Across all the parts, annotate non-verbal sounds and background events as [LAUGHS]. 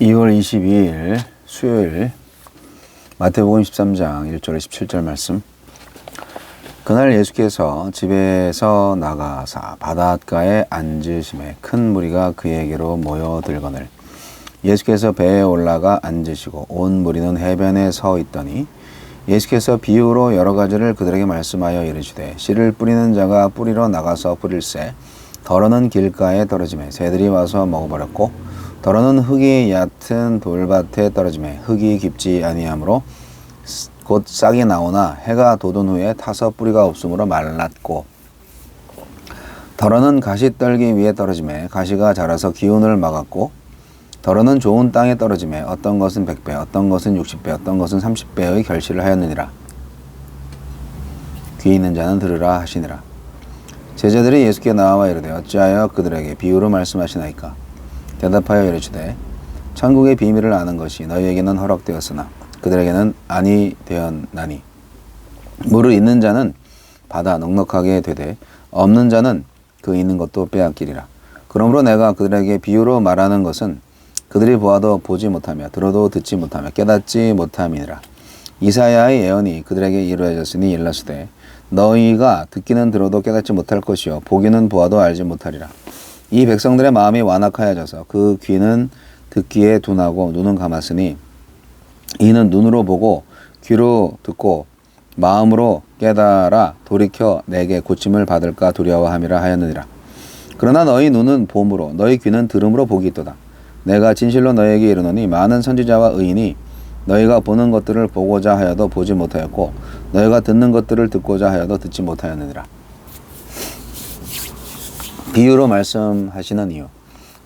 2월 22일 수요일 마태복음 13장 1절 17절 말씀. 그날 예수께서 집에서 나가사 바닷가에 앉으심에 큰 무리가 그에게로 모여들거늘 예수께서 배에 올라가 앉으시고 온 무리는 해변에 서 있더니 예수께서 비유로 여러 가지를 그들에게 말씀하여 이르시되 씨를 뿌리는 자가 뿌리러 나가서 뿌릴새 덜어는 길가에 떨어짐에 새들이 와서 먹어버렸고 더러는 흙이 얕은 돌밭에 떨어짐에 흙이 깊지 아니하므로 곧 싹이 나오나 해가 돋은 후에 타서 뿌리가 없으므로 말랐고 더러는 가시떨기 위에 떨어짐에 가시가 자라서 기운을 막았고 더러는 좋은 땅에 떨어짐에 어떤 것은 100배 어떤 것은 60배 어떤 것은 30배의 결실을 하였느니라. 귀 있는 자는 들으라 하시니라. 제자들이 예수께 나와 이르되 어찌하여 그들에게 비유로 말씀하시나이까 대답하여 이르시되 천국의 비밀을 아는 것이 너희에게는 허락되었으나 그들에게는 아니 되었나니. 물을 있는 자는 받아 넉넉하게 되되 없는 자는 그 있는 것도 빼앗기리라. 그러므로 내가 그들에게 비유로 말하는 것은 그들이 보아도 보지 못하며 들어도 듣지 못하며 깨닫지 못함이니라. 이사야의 예언이 그들에게 이루어졌으니 일러스되 너희가 듣기는 들어도 깨닫지 못할 것이요 보기는 보아도 알지 못하리라 이 백성들의 마음이 완악하여져서 그 귀는 듣기에 둔하고 눈은 감았으니 이는 눈으로 보고 귀로 듣고 마음으로 깨달아 돌이켜 내게 고침을 받을까 두려워함이라 하였느니라. 그러나 너희 눈은 봄으로 너희 귀는 들음으로 복이 있도다. 내가 진실로 너희에게 이르노니 많은 선지자와 의인이 너희가 보는 것들을 보고자 하여도 보지 못하였고 너희가 듣는 것들을 듣고자 하여도 듣지 못하였느니라. 비유로 말씀하시는 이유.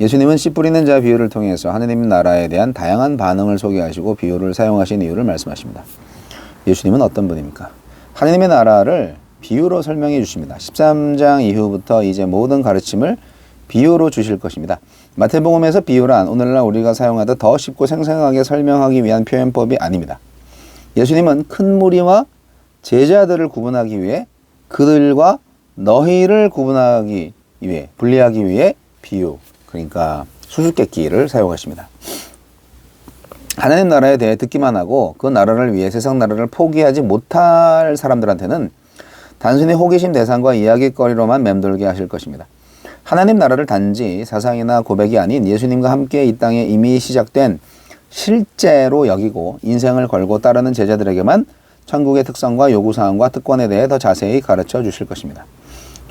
예수님은 씨 뿌리는 자 비유를 통해서 하느님 나라에 대한 다양한 반응을 소개하시고 비유를 사용하신 이유를 말씀하십니다. 예수님은 어떤 분입니까? 하느님의 나라를 비유로 설명해 주십니다. 13장 이후부터 이제 모든 가르침을 비유로 주실 것입니다. 마태복음에서 비유란 오늘날 우리가 사용하듯 더 쉽고 생생하게 설명하기 위한 표현법이 아닙니다. 예수님은 큰 무리와 제자들을 구분하기 위해 그들과 너희를 구분하기 위해 분리하기 위해 비유 그러니까 수수께끼를 사용하십니다. 하나님 나라에 대해 듣기만 하고 그 나라를 위해 세상 나라를 포기하지 못할 사람들한테는 단순히 호기심 대상과 이야기거리로만 맴돌게 하실 것입니다. 하나님 나라를 단지 사상이나 고백이 아닌 예수님과 함께 이 땅에 이미 시작된 실제로 여기고 인생을 걸고 따르는 제자들에게만 천국의 특성과 요구사항과 특권에 대해 더 자세히 가르쳐 주실 것입니다.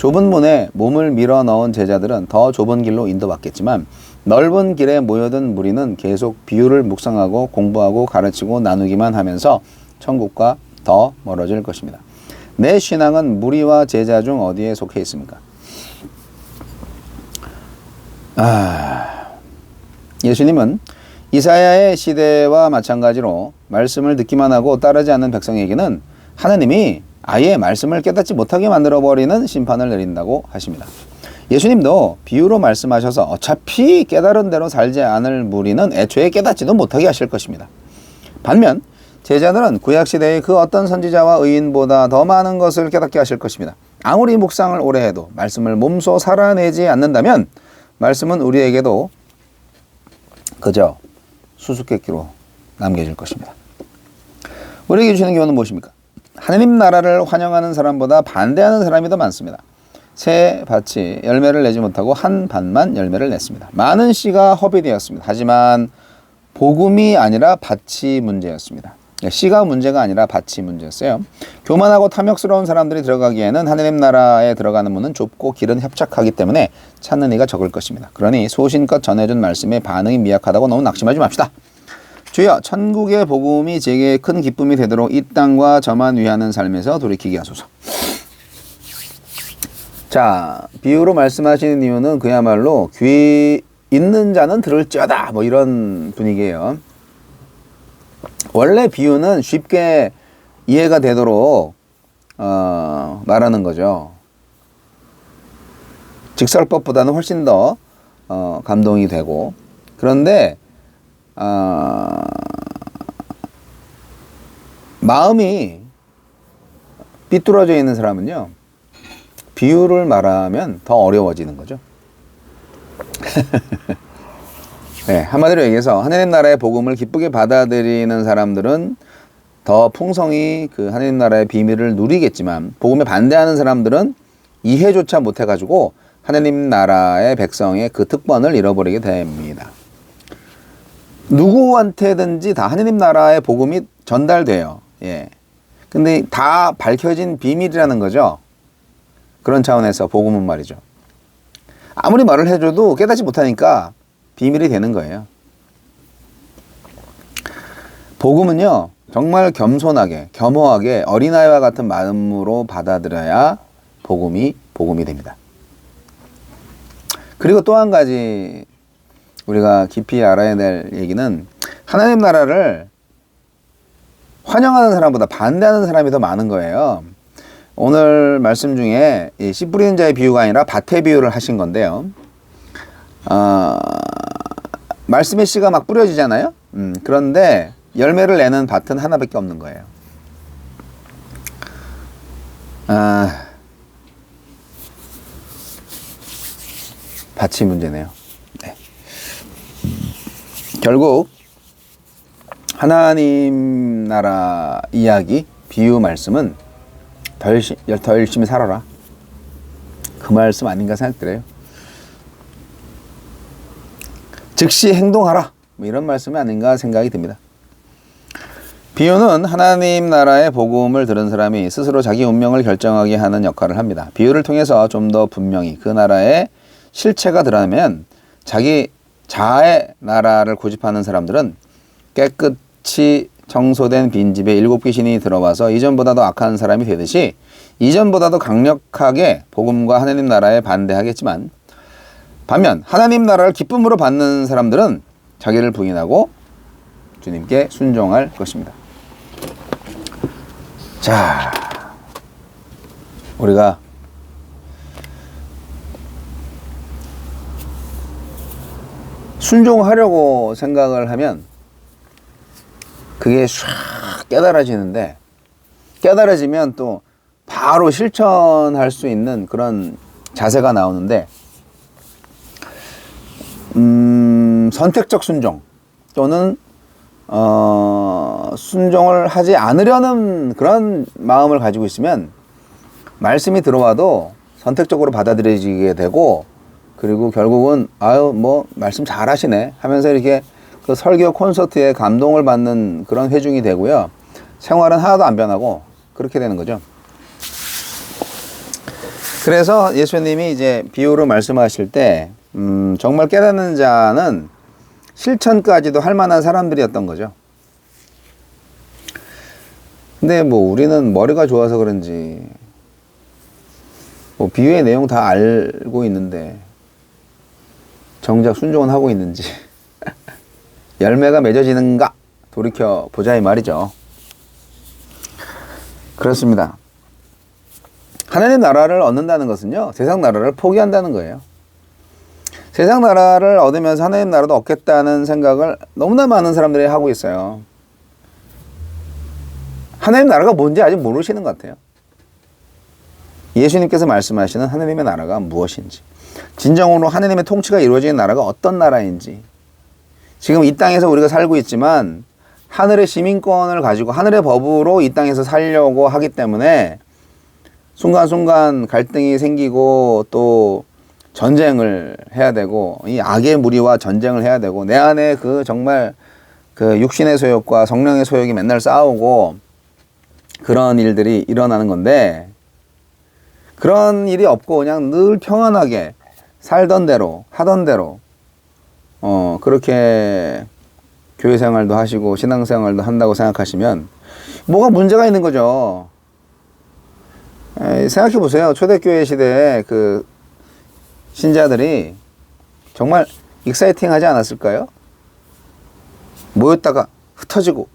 좁은 문에 몸을 밀어 넣은 제자들은 더 좁은 길로 인도받겠지만 넓은 길에 모여든 무리는 계속 비유를 묵상하고 공부하고 가르치고 나누기만 하면서 천국과 더 멀어질 것입니다. 내 신앙은 무리와 제자 중 어디에 속해 있습니까? 아, 예수님은 이사야의 시대와 마찬가지로 말씀을 듣기만 하고 따르지 않는 백성에게는 하나님이 아예 말씀을 깨닫지 못하게 만들어 버리는 심판을 내린다고 하십니다. 예수님도 비유로 말씀하셔서 어차피 깨달은 대로 살지 않을 무리는 애초에 깨닫지도 못하게 하실 것입니다. 반면 제자들은 구약 시대의 그 어떤 선지자와 의인보다 더 많은 것을 깨닫게 하실 것입니다. 아무리 묵상을 오래 해도 말씀을 몸소 살아내지 않는다면 말씀은 우리에게도 그저 수수께끼로 남겨질 것입니다. 우리에게 주시는 교훈은 무엇입니까? 하느님 나라를 환영하는 사람보다 반대하는 사람이 더 많습니다. 새 밭이 열매를 내지 못하고 한 밭만 열매를 냈습니다. 많은 씨가 허비되었습니다. 하지만 복음이 아니라 밭이 문제였습니다. 씨가 문제가 아니라 밭이 문제였어요. 교만하고 탐욕스러운 사람들이 들어가기에는 하느님 나라에 들어가는 문은 좁고 길은 협착하기 때문에 찾는 이가 적을 것입니다. 그러니 소신껏 전해준 말씀에 반응이 미약하다고 너무 낙심하지 맙시다. 주여 천국의 복음이 제게 큰 기쁨이 되도록 이 땅과 저만 위하는 삶에서 돌이키게 하소서. 자, 비유로 말씀하시는 이유는 그야말로 귀 있는 자는 들을지어다 뭐 이런 분위기예요. 원래 비유는 쉽게 이해가 되도록 어, 말하는 거죠. 직설법보다는 훨씬 더 어, 감동이 되고 그런데 어, 마음이 삐뚤어져 있는 사람은요, 비유를 말하면 더 어려워지는 거죠. [LAUGHS] 네, 한마디로 얘기해서 하나님 나라의 복음을 기쁘게 받아들이는 사람들은 더 풍성히 그 하나님 나라의 비밀을 누리겠지만 복음에 반대하는 사람들은 이해조차 못해가지고 하나님 나라의 백성의 그 특권을 잃어버리게 됩니다. 누구한테든지 다 하나님 나라의 복음이 전달돼요. 예. 근데 다 밝혀진 비밀이라는 거죠. 그런 차원에서 복음은 말이죠. 아무리 말을 해줘도 깨닫지 못하니까 비밀이 되는 거예요. 복음은요, 정말 겸손하게, 겸허하게 어린아이와 같은 마음으로 받아들여야 복음이, 복음이 됩니다. 그리고 또 한 가지 우리가 깊이 알아야 될 얘기는 하나님 나라를 환영하는 사람보다 반대하는 사람이 더 많은 거예요. 오늘 말씀 중에 이씨 뿌리는 자의 비유가 아니라 밭의 비유를 하신 건데요. 어, 말씀의 씨가 막 뿌려지잖아요. 음, 그런데 열매를 내는 밭은 하나밖에 없는 거예요. 아, 밭이 문제네요. 네. 결국 하나님 나라 이야기 비유 말씀은 더 열심히, 더 열심히 살아라. 그 말씀 아닌가 생각들어요. 즉시 행동하라. 뭐 이런 말씀이 아닌가 생각이 듭니다. 비유는 하나님 나라의 복음을 들은 사람이 스스로 자기 운명을 결정하게 하는 역할을 합니다. 비유를 통해서 좀 더 분명히 그 나라의 실체가 드러나면 자기 자아의 나라를 고집하는 사람들은 깨끗이 청소된 빈집에 일곱 귀신이 들어와서 이전보다도 악한 사람이 되듯이 이전보다도 강력하게 복음과 하나님 나라에 반대하겠지만 반면 하나님 나라를 기쁨으로 받는 사람들은 자기를 부인하고 주님께 순종할 것입니다. 자, 우리가 순종하려고 생각을 하면 그게 싹 깨달아지는데 깨달아지면 또 바로 실천할 수 있는 그런 자세가 나오는데 음, 선택적 순종 또는 어, 순종을 하지 않으려는 그런 마음을 가지고 있으면 말씀이 들어와도 선택적으로 받아들여지게 되고 그리고 결국은 아유 뭐 말씀 잘하시네 하면서 이렇게 그 설교 콘서트에 감동을 받는 그런 회중이 되고요 생활은 하나도 안 변하고 그렇게 되는 거죠. 그래서 예수님이 이제 비유로 말씀하실 때 음, 정말 깨닫는 자는 실천까지도 할 만한 사람들이었던 거죠. 근데 뭐 우리는 머리가 좋아서 그런지 뭐 비유의 내용 다 알고 있는데 정작 순종은 하고 있는지 [LAUGHS] 열매가 맺어지는가 돌이켜 보자 이 말이죠. 그렇습니다. 하나님 나라를 얻는다는 것은요 세상 나라를 포기한다는 거예요. 세상 나라를 얻으면서 하나님 나라도 얻겠다는 생각을 너무나 많은 사람들이 하고 있어요. 하나님 나라가 뭔지 아직 모르시는 것 같아요. 예수님께서 말씀하시는 하나님의 나라가 무엇인지, 진정으로 하나님의 통치가 이루어지는 나라가 어떤 나라인지, 지금 이 땅에서 우리가 살고 있지만 하늘의 시민권을 가지고 하늘의 법으로 이 땅에서 살려고 하기 때문에 순간순간 갈등이 생기고 또 전쟁을 해야 되고 이 악의 무리와 전쟁을 해야 되고 내 안에 그 정말 그 육신의 소욕과 성령의 소욕이 맨날 싸우고 그런 일들이 일어나는 건데 그런 일이 없고 그냥 늘 평안하게 살던 대로 하던 대로 어 그렇게 교회 생활도 하시고 신앙 생활도 한다고 생각하시면 뭐가 문제가 있는 거죠. 생각해 보세요. 초대교회 시대에 그 신자들이 정말 익사이팅 하지 않았을까요? 모였다가 흩어지고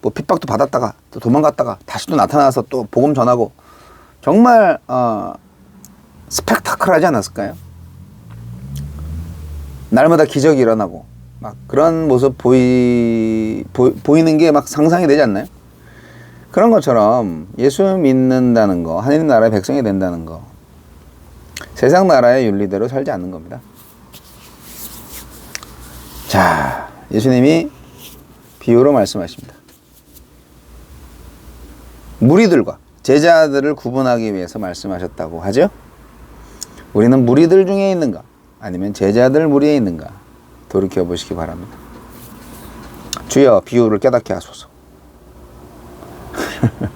뭐 핍박도 받았다가 또 도망갔다가 다시 또 나타나서 또 복음 전하고 정말 어, 스펙타클하지 않았을까요? 날마다 기적이 일어나고 막 그런 모습 보이 보, 보이는 게 막 상상이 되지 않나요? 그런 것처럼 예수 믿는다는 거, 하나님 나라의 백성이 된다는 거, 세상 나라의 윤리대로 살지 않는 겁니다. 자, 예수님이 비유로 말씀하십니다. 무리들과 제자들을 구분하기 위해서 말씀하셨다고 하죠? 우리는 무리들 중에 있는가? 아니면 제자들 무리에 있는가? 돌이켜 보시기 바랍니다. 주여 비유를 깨닫게 하소서. [LAUGHS]